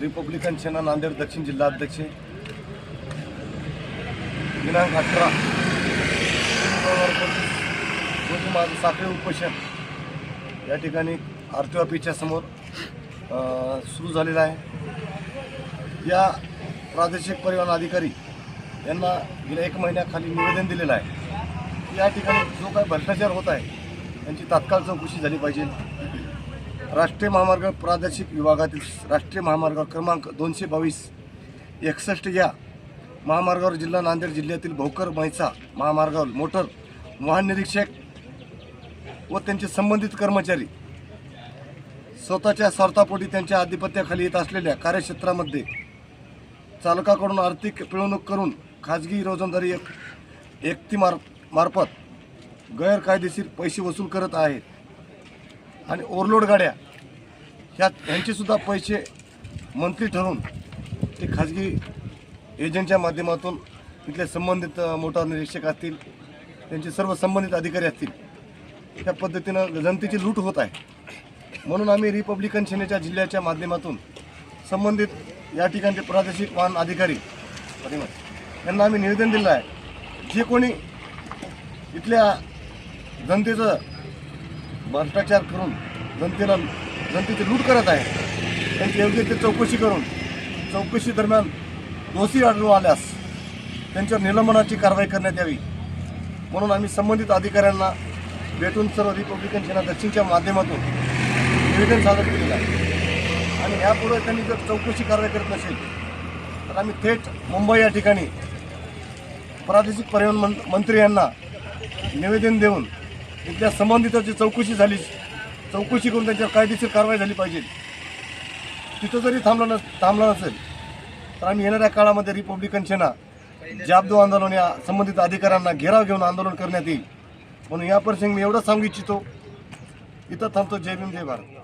Republican सेना नांदेड दक्षिण जिल्हाध्यक्ष दिनांक अठरा रोजी माझं साखळी उपोषण या ठिकाणी आर टी ऑफिसच्या समोर सुरू झालेलं आहे. या प्रादेशिक परिवहन अधिकारी यांना गेल्या एक महिन्याखाली निवेदन दिलेलं आहे. या ठिकाणी जो काही भ्रष्टाचार होत आहे त्यांची तात्काळ चौकशी झाली पाहिजे. राष्ट्रीय महामार्ग प्रादेशिक विभागातील राष्ट्रीय महामार्ग क्रमांक दोनशे बावीस एकसष्ट या महामार्गावर जिल्हा नांदेड जिल्ह्यातील भोकर म्हैसा महामार्गावर मोटर वाहन निरीक्षक व त्यांचे संबंधित कर्मचारी स्वतःच्या स्वार्थापोटी त्यांच्या आधिपत्याखाली येत असलेल्या कार्यक्षेत्रामध्ये चालकाकडून आर्थिक पिळवणूक करून खाजगी रोजंदारी एक एकती मार मार्फत गैरकायदेशीर पैसे वसूल करत आहेत. आणि ओव्हरलोड गाड्या ह्यात ह्यांचेसुद्धा पैसे मंथली ठरवून ते खाजगी एजंटच्या माध्यमातून तिथले संबंधित मोठा मोटार निरीक्षक असतील त्यांचे सर्व संबंधित अधिकारी असतील त्या पद्धतीनं जनतेची लूट होत आहे. म्हणून आम्ही रिपब्लिकन सेनेच्या जिल्ह्याच्या माध्यमातून संबंधित या ठिकाणचे प्रादेशिक वाहन अधिकारी यांना आम्ही निवेदन दिलं आहे. जे कोणी इथल्या जनतेचं भ्रष्टाचार करून जनतेला जनतेची लूट करत आहे. त्यांची योग्य ते चौकशी करून चौकशी दरम्यान दोषी आढळून आल्यास त्यांच्यावर निलंबनाची कारवाई करण्यात यावी. म्हणून आम्ही संबंधित अधिकाऱ्यांना भेटून सर्व रिपब्लिकन सेना दक्षिणच्या माध्यमातून निवेदन सादर केलेलं आहे. आणि यापुढे त्यांनी जर चौकशी कारवाई करत नसेल तर आम्ही थेट मुंबई या ठिकाणी प्रादेशिक परिवहन मंत्री यांना निवेदन देऊन इथल्या संबंधिताची चौकशी झाली चौकशी करून त्यांच्यावर कायदेशीर कारवाई झाली पाहिजे. तिथं जरी थांबलं नस थांबलं नसेल तर आम्ही येणाऱ्या काळामध्ये रिपब्लिकन सेना जाबदो आंदोलन या संबंधित अधिकाऱ्यांना घेराव घेऊन आंदोलन करण्यात येईल. म्हणून या प्रसंगी मी एवढंच सांगू इच्छितो. इथं थांबतो. जय भीम जय भारत.